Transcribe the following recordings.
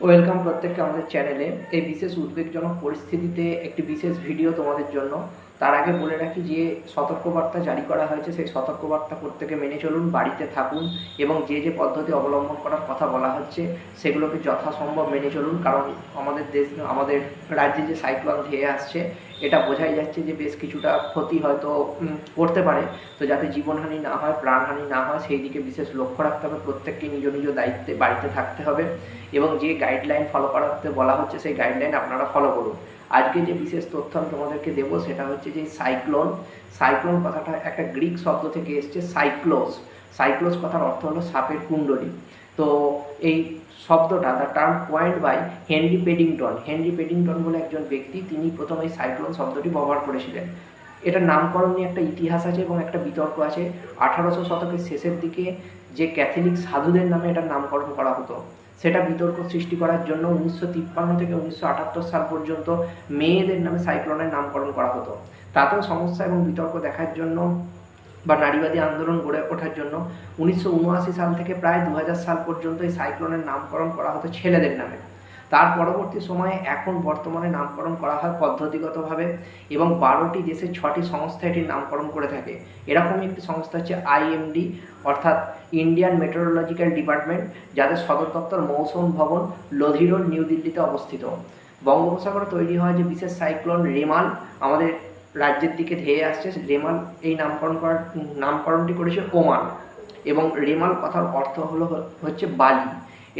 Welcome প্রত্যেককে আমাদের চ্যানেলে। এই বিশেষ উদ্বেগজনক পরিস্থিতিতে একটি বিশেষ ভিডিও তোমাদের জন্য তার আগে বলে রাখি যে সতর্কবার্তা জারি করা হয়েছে, সেই সতর্কবার্তা প্রত্যেকে মেনে চলুন, বাড়িতে থাকুন এবং যে যে পদ্ধতি অবলম্বন করার কথা বলা হচ্ছে, সেগুলোকে যথাসম্ভব মেনে চলুন। কারণ আমাদের দেশ, আমাদের রাজ্যে যে সাইক্লোন ধেয়ে আসছে, এটা বোঝাই যাচ্ছে যে বেশ কিছুটা ক্ষতি হয়তো করতে পারে। তো যাতে জীবনহানি না হয়, প্রাণহানি না হয়, সেই দিকে বিশেষ লক্ষ্য রাখতে হবে। প্রত্যেককে নিজ নিজ দায়িত্বে বাড়িতে থাকতে হবে এবং যে গাইডলাইন ফলো করাতে বলা হচ্ছে, সেই গাইডলাইন আপনারা ফলো করুন। আজকে যে বিশেষ তথ্য আমি তোমাদেরকে দেবো সেটা হচ্ছে যে সাইক্লোন সাইক্লোন কথাটা একটা গ্রিক শব্দ থেকে এসছে, সাইক্লোস। সাইক্লোস কথার অর্থ হলো সাপের কুণ্ডলী। তো এই শব্দটা the term point by Henry Paddington Henry Paddington বলে একজন ব্যক্তি, তিনি প্রথম এই সাইক্লোন শব্দটি ব্যবহার করেছিলেন। এটার নামকরণ নিয়ে একটা ইতিহাস আছে এবং একটা বিতর্ক আছে। আঠারোশো শতকের শেষের দিকে যে ক্যাথলিক সাধুদের নামে এটার নামকরণ করা হতো। সেটা বিতর্ক সৃষ্টি করার জন্য উনিশশো তিপ্পান্ন থেকে উনিশশো আটাত্তর সাল পর্যন্ত মেয়েদের নামে সাইক্লোনের নামকরণ করা হতো। তাতেও সমস্যা এবং বিতর্ক দেখার জন্য বা নারীবাদী আন্দোলন গড়ে ওঠার জন্য উনিশশো উনআশি সাল থেকে প্রায় দু হাজার সাল পর্যন্ত এই সাইক্লোনের নামকরণ করা হতো ছেলেদের নামে। তার পরবর্তী সময়ে এখন বর্তমানে নামকরণ করা হয় পদ্ধতিগতভাবে এবং বারোটি দেশের ছটি সংস্থা এটির নামকরণ করে থাকে। এরকমই একটি সংস্থা হচ্ছে আইএমডি, অর্থাৎ ইন্ডিয়ান মেট্রোলজিক্যাল ডিপার্টমেন্ট, যাদের সদর দপ্তর মৌসুম ভবন লোধি রোড নিউ দিল্লিতে অবস্থিত। বঙ্গোপসাগরে তৈরি হয় যে বিশেষ সাইক্লোন রেমাল, আমাদের রাজ্যের দিকে ধেয়ে আসছে। রেমাল এই নামকরণ করার, নামকরণটি করেছে ওমান। এবং রেমাল কথার অর্থ হলো হচ্ছে বালি।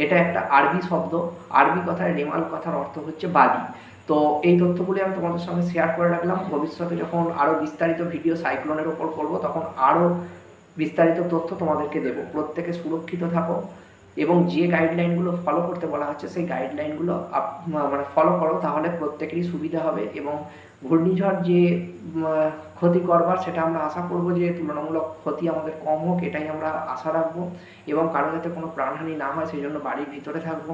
এটা একটা আরবি শব্দ। আরবি কথায় রেমাল কথার অর্থ হচ্ছে বালি। তো এই তথ্যগুলি আমি তোমাদের সঙ্গে শেয়ার করে রাখলাম। ভবিষ্যতে যখন আরও বিস্তারিত ভিডিও সাইক্লোনের ওপর করব, তখন আরও বিস্তারিত তথ্য তোমাদেরকে দেবো। প্রত্যেকে সুরক্ষিত থাকো। এবং যে গাইডলাইনগুলো ফলো করতে বলা হচ্ছে, সেই গাইডলাইনগুলো মানে ফলো করো, তাহলে প্রত্যেকেরই সুবিধা হবে এবং ঘূর্ণিঝড় যে ক্ষতি করবার সেটা আমরা আশা করব যে, তুলনামূলক ক্ষতি আমাদের কম হোক, এটাই আমরা আশা রাখব এবং কারও যাতে কোনো প্রাণহানি না হয়, সেই জন্য বাড়ির ভিতরে থাকব।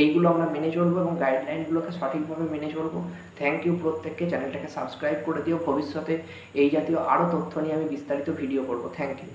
এইগুলো আমরা মেনে চলবো এবং গাইডলাইনগুলোকে সঠিকভাবে মেনে চলবো। থ্যাংক ইউ প্রত্যেককে, চ্যানেলটাকে সাবস্ক্রাইব করে দিও। ভবিষ্যতে এই জাতীয় আরও তথ্য নিয়ে আমি বিস্তারিত ভিডিও করব। Thank you